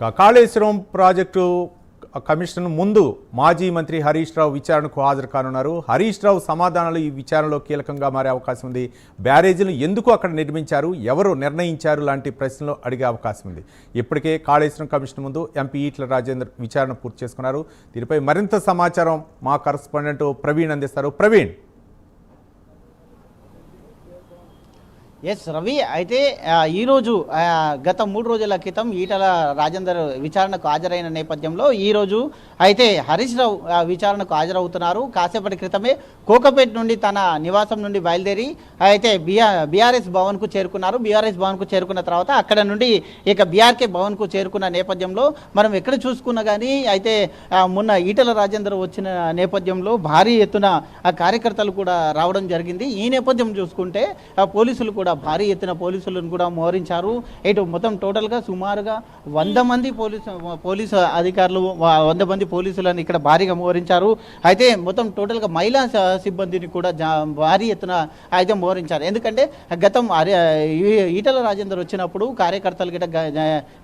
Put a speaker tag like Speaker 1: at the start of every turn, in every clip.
Speaker 1: Kaleshwaram project commission ముందు మాజీ మంత్రి హరీష్ రావు విచారణకు హాజరు కానున్నారు. హరీష్ రావు సమాధానాలు ఈ విచారణలో కీలకంగా మారే అవకాశం ఉంది. బ్యారేజీలు ఎందుకు అక్కడ నిర్మించారు? ఎవరు నిర్ణయించారు? లాంటి ప్రశ్నలు అడిగే అవకాశం ఉంది. ఇప్పటికే కాళేశ్వరం కమిషన్ ముందు ఎంపీ ఈట్ల రాజేందర్ విచారణ పూర్తి చేసుకున్నారు. దీనిపై మరింత సమాచారం మా కరస్పాండెంట్ ప్రవీణ్ అందిస్తారు. ప్రవీణ్.
Speaker 2: ఎస్ రవి అయితే ఈరోజు గత మూడు రోజుల క్రితం ఈటల రాజేందర్ విచారణకు హాజరైన నేపథ్యంలో ఈరోజు అయితే హరీష్ రావు విచారణకు హాజరవుతున్నారు. కాసేపటి క్రితమే కోకపేట నుండి తన నివాసం నుండి బయలుదేరి అయితే బిఆర్ బీఆర్ఎస్ భవన్కు చేరుకున్నారు. బీఆర్ఎస్ భవన్కు చేరుకున్న తర్వాత అక్కడ నుండి ఇక బీఆర్కే భవన్కు చేరుకున్న నేపథ్యంలో మనం ఎక్కడ చూసుకున్నా కానీ అయితే మొన్న ఈటల రాజేందర్ వచ్చిన నేపథ్యంలో భారీ ఎత్తున కార్యకర్తలు కూడా రావడం జరిగింది. ఈ నేపథ్యం చూసుకుంటే పోలీసులు కూడా భారీ ఎత్తున పోలీసులను కూడా మోహరించారు. ఇటు మొత్తం టోటల్గా సుమారుగా వంద మంది పోలీసు పోలీసు అధికారులు వంద మంది పోలీసులను ఇక్కడ భారీగా మోహరించారు. అయితే మొత్తం టోటల్గా మహిళా సిబ్బందిని కూడా భారీ ఎత్తున అయితే మోహరించారు. ఎందుకంటే గతం ఈటల రాజేందర్ వచ్చినప్పుడు కార్యకర్తలు గిట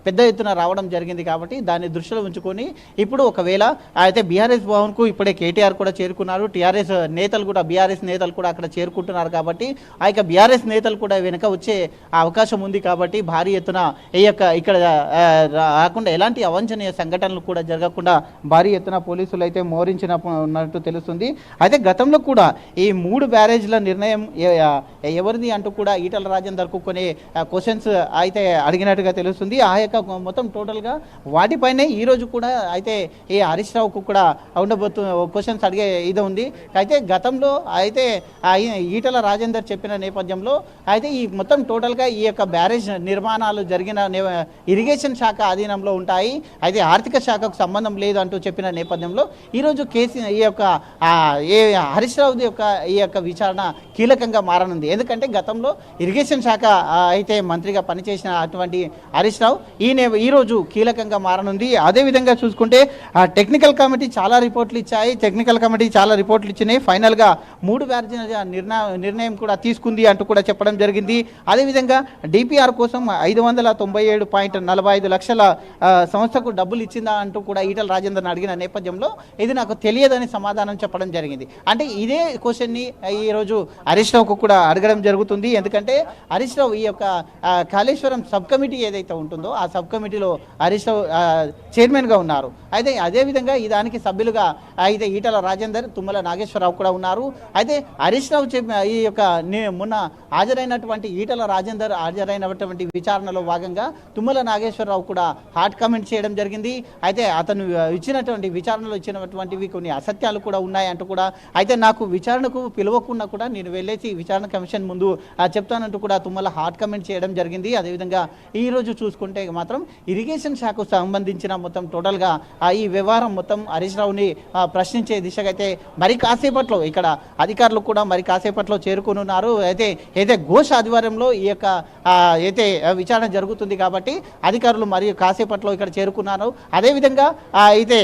Speaker 2: పెద్ద ఎత్తున రావడం జరిగింది కాబట్టి దాన్ని దృష్టిలో ఉంచుకొని ఇప్పుడు ఒకవేళ అయితే బీఆర్ఎస్ భవన్కు ఇప్పుడే కేటీఆర్ కూడా చేరుకున్నారు. టీఆర్ఎస్ నేతలు కూడా బీఆర్ఎస్ నేతలు కూడా అక్కడ చేరుకుంటున్నారు కాబట్టి ఆ యొక్క బీఆర్ఎస్ నేతలు కూడా వెనుక వచ్చే అవకాశం ఉంది కాబట్టి భారీ ఎత్తున ఈ యొక్క ఇక్కడ రాకుండా ఎలాంటి అవాంఛనీయ సంఘటనలు కూడా జరగకుండా భారీ ఎత్తున పోలీసులు అయితే మోహరించిన ఉన్నట్టు తెలుస్తుంది. అయితే గతంలో కూడా ఈ మూడు బ్యారేజ్ల నిర్ణయం ఎవరిది అంటూ కూడా ఈటల రాజేందర్కు కొన్ని క్వశ్చన్స్ అయితే అడిగినట్టుగా తెలుస్తుంది. ఆ యొక్క మొత్తం టోటల్గా వాటిపైనే ఈ రోజు కూడా అయితే ఈ హరీష్ రావుకు కూడా ఉండబోతు క్వశ్చన్స్ అడిగే ఇది ఉంది. అయితే గతంలో అయితే ఈటల రాజేందర్ చెప్పిన నేపథ్యంలో అయితే ఈ మొత్తం టోటల్గా ఈ యొక్క బ్యారేజ్ నిర్మాణాలు జరిగిన ఇరిగేషన్ శాఖ ఆధీనంలో ఉంటాయి. అయితే ఆర్థిక శాఖకు సంబంధం లేదు అంటూ చెప్పిన నేపథ్యంలో ఈరోజు కేసీ ఈ యొక్క ఏ హరీష్ రావు యొక్క ఈ యొక్క విచారణ కీలకంగా మారనుంది. ఎందుకంటే గతంలో ఇరిగేషన్ శాఖ అయితే మంత్రిగా పనిచేసిన అటువంటి హరీష్ రావు ఈ నే ఈరోజు కీలకంగా మారనుంది. అదేవిధంగా చూసుకుంటే టెక్నికల్ కమిటీ చాలా రిపోర్ట్లు ఇచ్చాయి. టెక్నికల్ కమిటీ చాలా రిపోర్ట్లు ఇచ్చినాయి. ఫైనల్గా మూడు బ్యారేజ్ నిర్ణయం నిర్ణయం కూడా తీసుకుంది అంటూ కూడా చెప్పడం జరిగింది. అదేవిధంగా డిపిఆర్ కోసం ఐదు వందల తొంభై ఏడు పాయింట్ నలభై ఐదు లక్షల సంస్థకు డబ్బులు ఇచ్చిందా అంటూ కూడా ఈటల రాజేందర్ని అడిగిన నేపథ్యంలో ఇది నాకు తెలియదని సమాధానం చెప్పడం జరిగింది. అంటే ఇదే క్వశ్చన్ని ఈరోజు హరీష్ రావుకు కూడా అడగడం జరుగుతుంది. ఎందుకంటే హరీష్ రావు ఈ యొక్క కాళేశ్వరం సబ్ కమిటీ ఏదైతే ఉంటుందో ఆ సబ్ కమిటీలో హరీష్ రావు చైర్మన్గా ఉన్నారు. అయితే అదేవిధంగా ఈ దానికి సభ్యులుగా అయితే ఈటల రాజేందర్ తుమ్మల నాగేశ్వరరావు కూడా ఉన్నారు. అయితే హరీష్ రావు ఈ యొక్క మొన్న హాజరైనటువంటి ఈటల రాజేందర్ హాజరైనటువంటి విచారణలో భాగంగా తుమ్మల నాగేశ్వరరావు కూడా హాట్ కామెంట్ చేయడం జరిగింది. అయితే అతను ఇచ్చినటువంటి విచారణలో ఇచ్చినటువంటివి కొన్ని అసత్యాలు కూడా ఉన్నాయంటూ కూడా అయితే నాకు విచారణకు పిలవకుండా కూడా నేను వెళ్ళేసి విచారణ కమిషన్ ముందు చెప్తానంటూ కూడా తుమ్మల హాట్ కామెంట్ చేయడం జరిగింది. అదేవిధంగా ఈ రోజు చూసుకుంటే మాత్రం ఇరిగేషన్ శాఖకు సంబంధించిన మొత్తం టోటల్గా ఈ వ్యవహారం మొత్తం హరీష్ రావుని ప్రశ్నించే దిశగా అయితే మరి కాసేపట్లో ఇక్కడ అధికారులు కూడా మరి కాసేపట్లో చేరుకునున్నారు. అయితే అయితే ఘోష ఆధ్వర్యంలో ఈ యొక్క అయితే విచారణ జరుగుతుంది కాబట్టి అధికారులు మరి కాసేపట్లో ఇక్కడ చేరుకున్నారు. అదేవిధంగా అయితే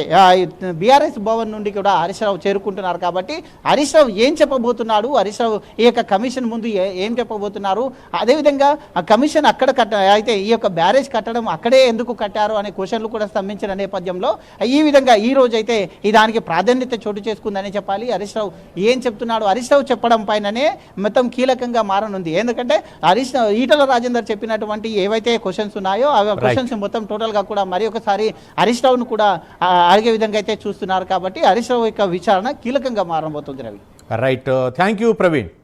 Speaker 2: బీఆర్ఎస్ భవన్ నుండి కూడా హరీష్ రావు చేరుకుంటున్నారు కాబట్టి హరీష్ రావు ఏం చెప్పబోతున్నాడు? హరీష్ రావు ఈ యొక్క కమిషన్ ముందు ఏం చెప్పబోతున్నారు? అదేవిధంగా ఆ కమిషన్ అక్కడ కట్ట అయితే ఈ యొక్క బ్యారేజ్ కట్టడం అక్కడే ఎందుకు కట్టారు అనే క్వశ్చన్లు కూడా స్తంభించిన నేపథ్యంలో ఈ విధంగా ఈ రోజు అయితే ఈ దానికి ప్రాధాన్యత చోటు చేసుకుందని చెప్పాలి. హరీష్ రావు ఏం చెప్తున్నాడు? హరీష్ రావు చెప్పడం పైననే మొత్తం కీలకంగా మారనుంది. ఎందుకంటే హరీష్ రావు- ఈటల రాజేందర్ చెప్పినటువంటి ఏవైతే క్వశ్చన్స్ ఉన్నాయో ఆ క్వశ్చన్స్ మొత్తం టోటల్గా కూడా మరి ఒకసారి హరీష్ రావును కూడా అడిగే విధంగా అయితే చూస్తున్నారు కాబట్టి హరీష్ రావు యొక్క విచారణ కీలకంగా మారబోతుంది Ravi.
Speaker 1: Right thank you Praveen